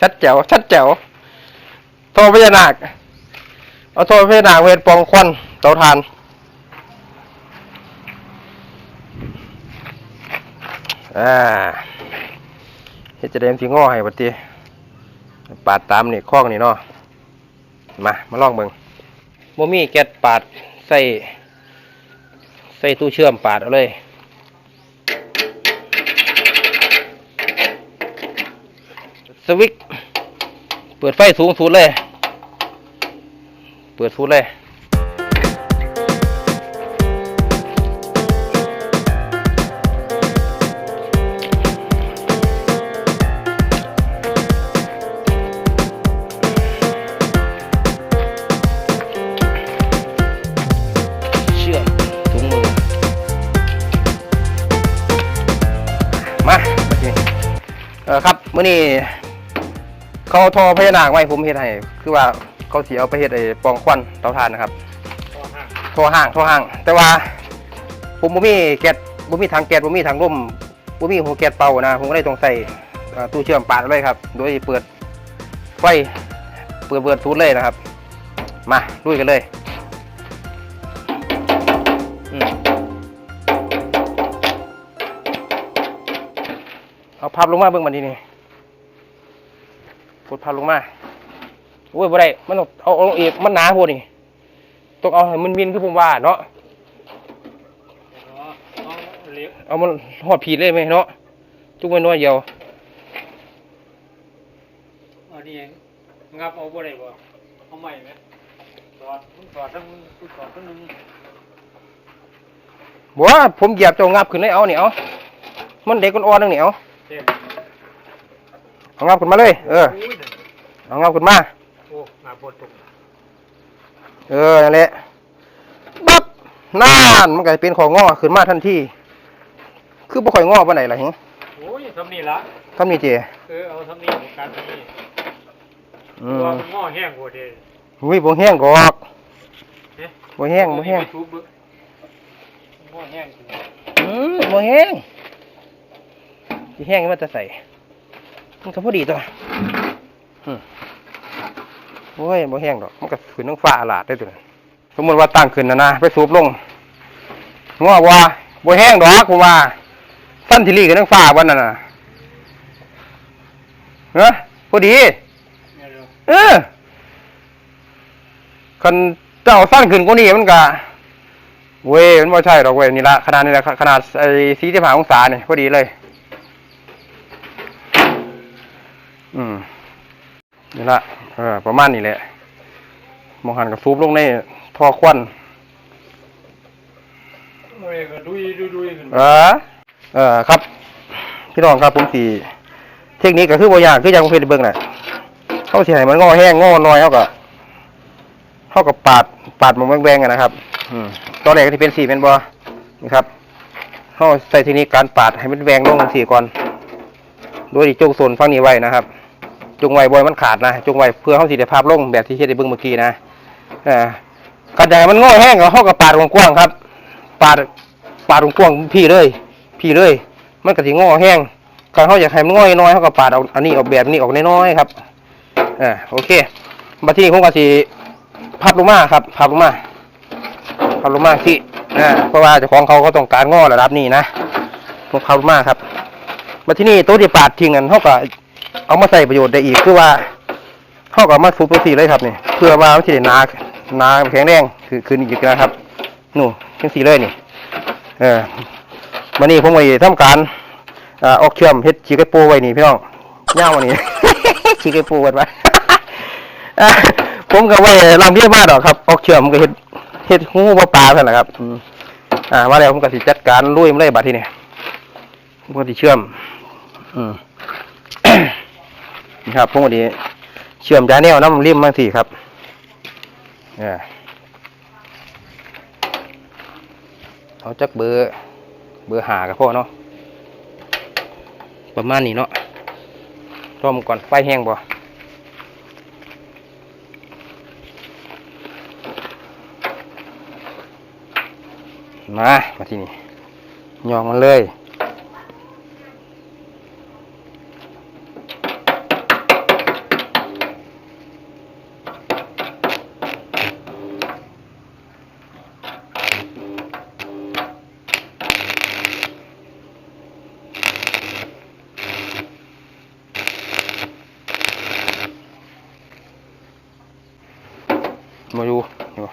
ชัดแจ๋ว ชัดแจ๋ว โทรพญานาค เอาโทรพญานาคเวทปองควันเตาถ่าน อ่าเฮ็ดจะเดมสิง้อให้บัดทีปาดตามนี่คล้องนี่เนาะ มา มาลองเบิ่งบ่มีแก๊สปาดใส่ ใส่ตู้เชื่อมปาดเอาเลยสวิตช์ เปิดไฟสูงสุดเลย เปิดสุดเลยเชื่อมถุงมือมาคเออครับเมื้อนี้ เขาทอพญานาคไว้ผมเฮ็ดให้คือว่าเขาสิเอาไปเฮ็ดไอ้ปองควันเตาถ่านนะครับทรห่างทรห่าง แต่ว่า ผมบ่มีแก๊สบ่มีถังแก๊สบ่มีถังลมบ่มีหัวแก๊สเป่านะผมก็เลยต้องใส่ตู้เชื่อมปาดไว้ครับ โดยเปิดไฟเปิดเปิดสูตรเลยนะครับ มาลุยกันเลยเอาพับลงมาเบิ่งมันทีนี่ กดพับลงมาโอ้ยบ่ได้มันต้องเอาเอาลงอีกมันหนาโพดนี่ต้องเอาให้มันมินคือผมว่าเนาะเลี้ยวเอามันหอดผีเลยไหมเนาะจุกไว้น้อยเดียวอันนี้เองงับเอาบ่ได้บ่เอาใหม่ไหมสอดมึงสอดทั้งมึงกูสอดทั้งนึงบัวผมเหยียบเจ้างับขึ้นเลยเอานี่เอามันเด็กอ่อนๆนึงนี่เอา เต็มเอางับขึ้นมาเลย เอออุ้ยน่ะเอางับขึ้นมา โอ้งับปวดตกเออ นั่นแหละบับนานมันก็จะเป็นของงอขึ้นมาทันที คือบ่ค่อยงอปานไหนล่ะหึโอ้ยทำนี่ละทำนี่เจเออเอาทำนี่การทำนี่อืตัวมมันงอแห้งกว่าเด้อุ้ยบ่แห้งกอกเอ๊ะบ่แห้งบ่แห้งไปทุบเบิ่งงอแห้งจริงอืมบ่แห้งสิแห้งมันจะใส่ มันก็พอดีตัวอืมโอ้ยบ่แห้งดอก มันก็ขึ้นทั้งฟ้าอลาดได้ตัวนั้นสมมติว่าตั้งขึ้นนะนะไปสูบลงงอว่าบ่แห้งดอกผมว่าสั้นทิลีกับทั้งฟ้าวันนั้นน่ะเนอะพอดีเนี่ยเดี๋ยวเออคันเจ้าสั้นขึ้นกว่านี้มันก็เว้ยมันไม่ใช่หรอกเว้ยนี่ละขนาดนี้ละขนาดไอ้สีที่ผ่าองศาเนี่ยพอดีเลย อืมนี่ละเออประมาณนี้แหละมองหันกับซูบลงในท่อควันโอ้ยก็ดุยดุยดุยขึ้นเออเออครับ พี่น้องครับผมสีเทคนิคก็คือบ่ยากคือยังเพชรเบิ่งน่ะเขาสิให้มันงอแห้งงอน้อยเขาก็เขาก็ปาดปาดมันแบงๆกันนะครับ อืมตอนแรกที่เป็นสีเป็นบ่นี่ครับเขาใส่เทคนิคการปาดให้มันแบงลงสีก่อนโดยที่จงโซนฝั่งนี้ไว้นะครับ จงไว้บอยมันขาดนะจงไว้เพื่อเขาสิได้ภาพลงแบบที่เฮ็ดให้เบิ่งเมื่อกี้นะเออการใหญ่มันง่อแห้งเขาก็ปาดกว้างครับปาดปาดกว้างพี่เลย พี่เลย มันก็สิงอแห้งการเขาอยากให้มันงอยน้อยเขาก็ปาดเอาอันนี้ออกแบบนี้ออกน้อยๆครับอ่าโอเคมาที่ผมก็สิพับลงมาครับพับลงมาพับลงมาสิอ่าเพราะว่าเจ้าของเขาก็ต้องการงอระดับนี้นะผมพับลงมาครับมาที่นี่ตัวที่ปาดทิ้งกันเขาก็ เอามาใส่ประโยชน์ได้อีกคือว่าเขาก็เอามาฟูตัวสีเลยครับนี่เพื่อว่ามันสิได้นานาแข็งแรงคือคืนอีกนะครับนู่นจังสีเลยนี่เออวันนี้ผมไปทำการอ่าออกเชื่อมเฮ็ดชีกไก่ปูไว้นี่พี่น้องย่างวันนี้ชีกไก่ปูกันไปอ่าผมก็ไว้ลำเพี้ยมาดอกครับ ออกเชื่อมก็เฮ็ดเฮ็ดงูปลาปลาเท่านั้นแหละครับอ่ามาแล้วผมก็สิจัดการลุยมันเลยบัดทีนี้ผมก็สิเชื่อม อืม นี่ครับผมก็สิเชื่อมยาแนวน้ำริมบางทีครับเออเอาจักเบอร์เบอร์หากับพ่อเนาะประมาณนี้เนาะรอมก่อนไฟแห้งบ่มามาที่นี่ยองมันเลย มาอยู่นี่บ่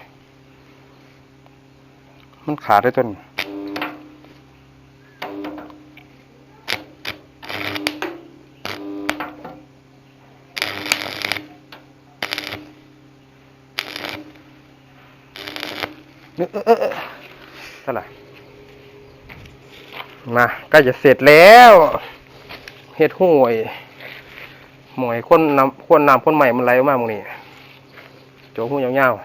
มันขาดได้ต้นเออเออเออเท่าไหร่มาใกล้จะเสร็จแล้วเฮ็ดห่วยหมวยคนน้ำคนน้ำคนใหม่มันไหลมาหมองนี้ โจหูยาวๆ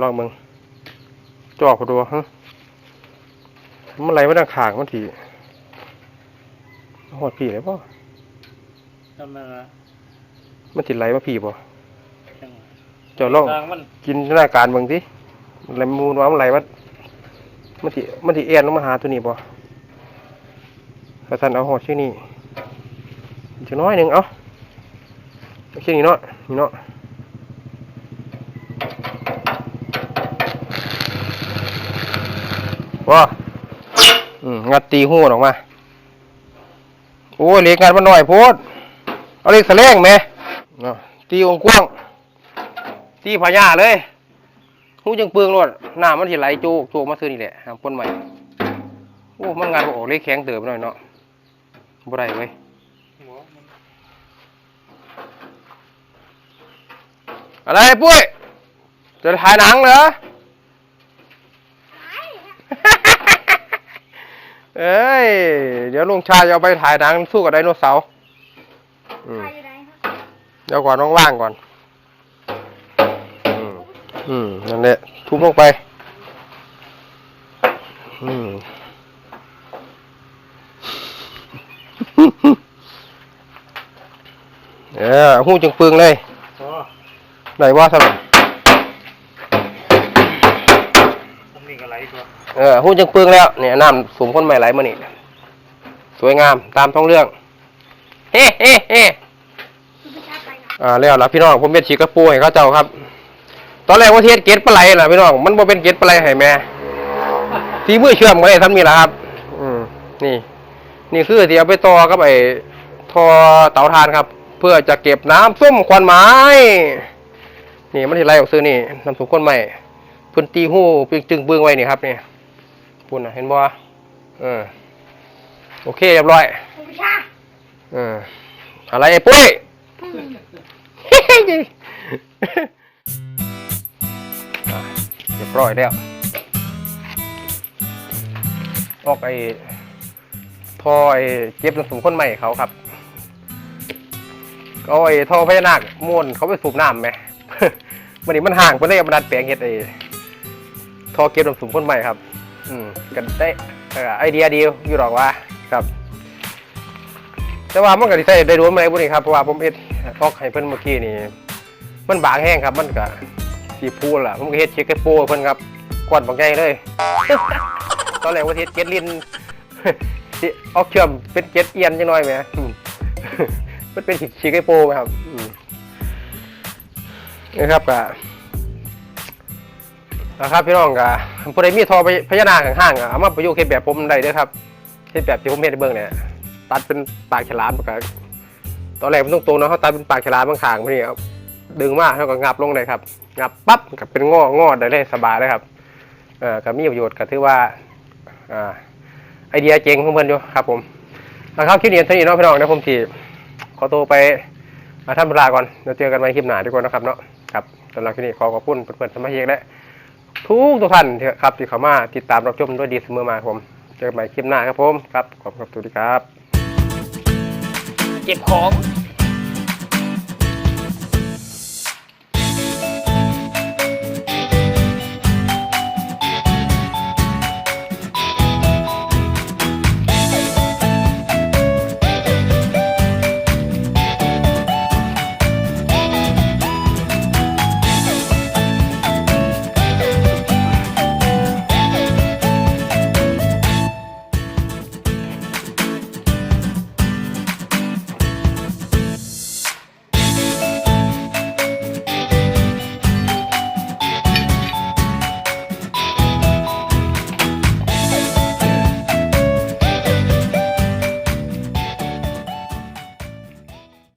ลองมึงจอกพอดูฮะมันไหลมาทางขางมันทีหอดผีเลยป่ะทำไมล่ะมันติไหลมาผีป่ะจัง เจ้าลองทางมันจินตนาการเบิ่งสิอะไรมูนว่ามันไหลมันมันสิมันสิเอียนลงมาหาตัวนี้บ่กระสันเอาหอดชื่อนี้จะน้อยหนึ่งเอาเอาชื่อนี้เนาะนี่เนาะว้าอืมงัดตีหูออกมา โอ้ยเล็กงัดมันหน่อยโพด เอาเล็กแสลงแหม่เนาะตีองค์กว้าง ตีพญาเลยหูจังเปลืองรวดน้ำมันสิไหลโจกโจกมาซื้อนี่แหละน้ำพ่นใหม่โอ้มันงานบ่ออกเลยแข็งเติบหน่อยเนาะบ่ได้เว้ยหัวมันอะไรปุ้ย จะถ่ายหนังเหรอเอ้ย เดี๋ยวลุงชายจะเอาไปถ่ายหนังสู้กับไดโนเสาร์อืมใครอยู่ไหนครับเดี๋ยวก่อนว่างๆก่อนอืม อืมนั่นแหละทุบลงไป อืมเออหูจึงปึงเลยอ๋อไหนว่าสลับทำนี่ก็ไหลตัวเออหูจึงปึงแล้วเนี่ยน้ำสูมคนใหม่ไหลมานี่สวยงามตามท้องเรื่อง เฮ้เฮ้เฮ้คุณพิชาไปนะอ่าแล้วล่ะพี่น้องผมเป็นชีกระปูให้เขาเจ้าครับ ตอนแรกว่าเทศเกตปลาไหลล่ะพี่น้องมันบ่เป็นเกตปลาไหลให้แม่ทีมือเชื่อมก็ได้ทำนี่แหละครับ อืมนี่ นี่คือที่เอาไปต่อกับไอ้ทอเตาถ่านครับ เพื่อจะเก็บน้ำส้มควันไม้ นี่มันที่ไรออกซื้อนี่น้ำส้มควันไม้พื้นตีหูปึงจึงเบื้องไว้นี่ครับนี่ปุ่นนะเห็นบ่เออโอเคเรียบร้อยเอออะไรไอ้ปุ้ย บร้อยแล้ว ออกไอ้ท่อไอ้เก็บน้ำสูมคนใหม่เขาครับเอาไอ้ท่อพญานาคม้วนเขาไปสูบน้ำไหมวันนี้มันห่างไปได้เอามาดัดแปลงเฮ็ดไอ้ท่อเก็บน้ำสูมคนใหม่ครับ อืมกันได้เอ่อไอเดียดีอยู่หรอกว่าครับ แต่ว่ามันก็สิใช้ได้รวมอะไรพวกนี้ครับเพราะว่าผมเฮ็ดออกให้เพิ่อนเมื่อกี้นี่มันบางแห้งครับมันก็ สีพูล่ะผมก็เฮ็ดเช็คให้โป้เพิ่นครับกวาดบางใหญ่เลย ตอนแรกว่าเฮ็ดเก็ดลินสิออกเชื่อมเป็นเก็ดเอียนจังหน่อยแหมมันเป็นชิกไอโป้ไหมครับนะครับก็นะครับพี่น้องก็ผู้ใดมีทอไปพญานาคข้างๆอะเอามาประยุกต์เฮ็ดแบบผมได้เด้อครับเฮ็ดแบบที่ผมเฮ็ดให้เบิ่งเนี่ยตัดเป็นปากฉลามปากกาตอนแรกมันตรงๆเนะเขาตัดเป็นปากฉลามบางข้างพวกนี้เอาดึงมาแล้วก็งับลงเลยครับ งับปั๊บก็เป็นงองอได้เลยสบายเลยครับเอ่อก็มีประโยชน์ก็ถือว่าอ่าไอเดียเจ๋งของเพื่อนอยู่ครับ ผมนะครับคลิปนี้เท่านี้เนาะพี่น้องนะผมทีขอตัวไปอ่าท่านเวลาก่อนเดี๋ยวเจอกันใหม่คลิปหน้าดีกว่านะครับเนาะครับสำหรับคลิปนี้ขอขอบคุณเพื่อนๆสมาชิกและทุกทุกท่านที่ครับที่เข้ามาติดตามรับชมด้วยดีเสมอมาผม เจอกันใหม่คลิปหน้าครับผมครับขอบคุณครับสวัสดีครับ เก็บของ